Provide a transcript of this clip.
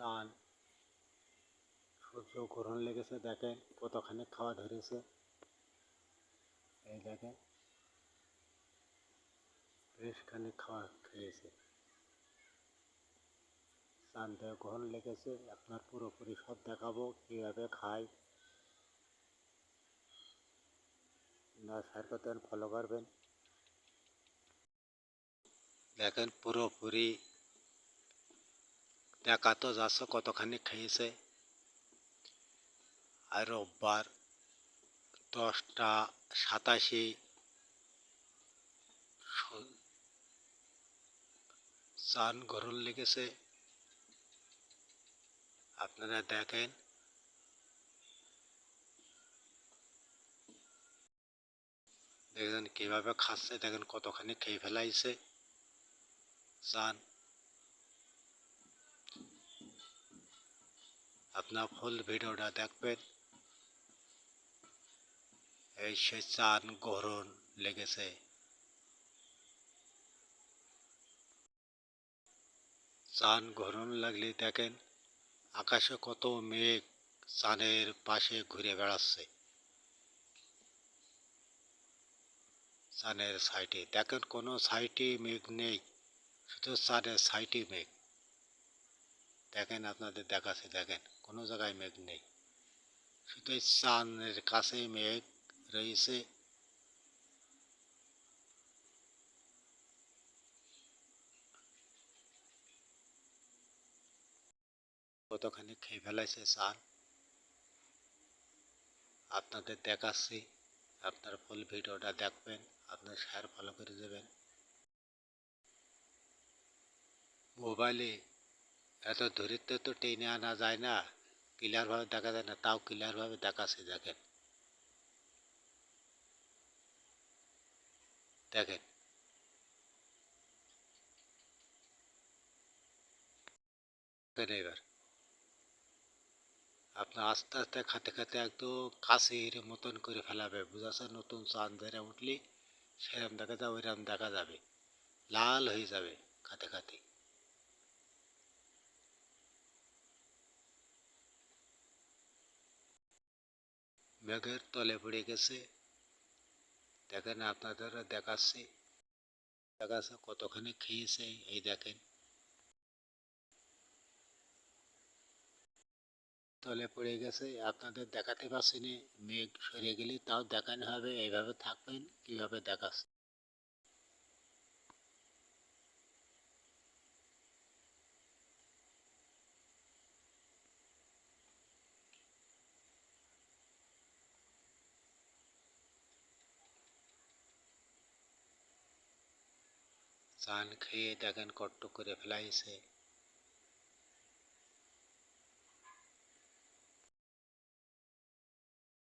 চান, সূর্য গ্রহণ লেগেছে, দেখেন কতখানি খাওয়া ধরেছে। এই দেখেন, বেশখানি খাওয়া খেয়েছে। চান দেহ গ্রহণ লেগেছে, আপনার পুরোপুরি সব দেখাবো, কীভাবে খায়। না স্যার করতেন ফলো করবেন। দেখেন, পুরোপুরি দেখা তো যাচ্ছে কতখানি খেয়েছে আর রোববার দশটা সাতাশি চান গরম লেগেছে আপনারা দেখেন। দেখেন কীভাবে খাচ্ছে, দেখেন কতখানি খেয়ে ফেলাইছে। চান আপনার ফুল ভিডিওটা দেখবেন এই সে চান লেগেছে চান গ্রহণ লাগলে দেখেন আকাশে কত মেঘ চানের পাশে ঘুরে বেড়াচ্ছে চানের সাইডে দেখেন কোনো সাইডে মেঘ নেই শুধু চানের সাইডে মেঘ দেখেন আপনাদের দেখাচ্ছে, দেখেন, কোনো জায়গায় মেঘ নেই। শুধু চাঁদের কাছে মেঘ রয়েছে। কতখানি খেয়ে ফেলাইছে চান আপনাদের দেখাচ্ছি, আপনার ফুল ভিডিওটা দেখবেন, আপনার শেয়ার ফলো করে দেবেন। মোবাইলে এত দূরত্ব তো টেনে আনা যায় না। ক্লিয়ারভাবে দেখা যায় না, তাও ক্লিয়ারভাবে দেখাচ্ছে, দেখেন। দেখেন। এবার। আপনার আস্তে আস্তে খাতে খাতে একদম কাছের মতন করে ফেলাবে। বুঝাচ্ছে? নতুন চাঁদ ধরে উঠলে, সেরম দেখা যাবে ওইরকম দেখা যাবে। লাল হয়ে যাবে খাতে খাতে মেঘের তলে পড়ে গেছে। দেখেন আপনাদের দেখাচ্ছি। দেখাচ্ছে কতখানি খেয়েছে, এই দেখেন। তলে পড়ে গেছে, আপনাদের দেখাতে পারছি না। মেঘ সরে গেলে তাও দেখানো হবে, এইভাবে থাকবেন, কীভাবে দেখাচ্ছে। চান খেয়ে দেখেন কট্ট করে ফেলাইছে